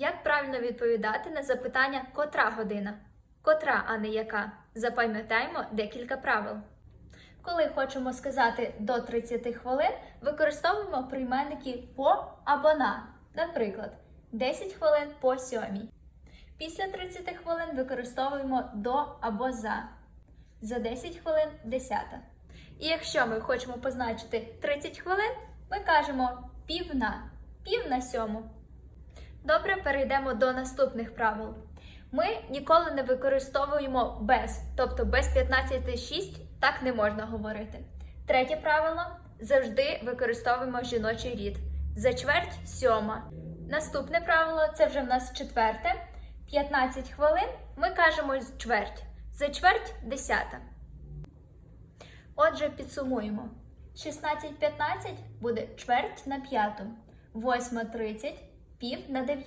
Як правильно відповідати на запитання котра година? Котра, а не яка? Запам'ятаємо декілька правил. Коли хочемо сказати до 30 хвилин, використовуємо прийменники по або на. Наприклад, 10 хвилин по 7. Після 30 хвилин використовуємо до або за. За 10 хвилин 10. І якщо ми хочемо позначити 30 хвилин, ми кажемо пів на, пів на сьому. Добре, перейдемо до наступних правил. Ми ніколи не використовуємо без, тобто без 15.6 так не можна говорити. Третє правило завжди використовуємо жіночий рід. За чверть сьома. Наступне правило це вже в нас четверте. 15 хвилин ми кажемо чверть. За чверть десята. Отже, підсумуємо. 16.15 буде чверть на п'яту, 8.30 пів на 9.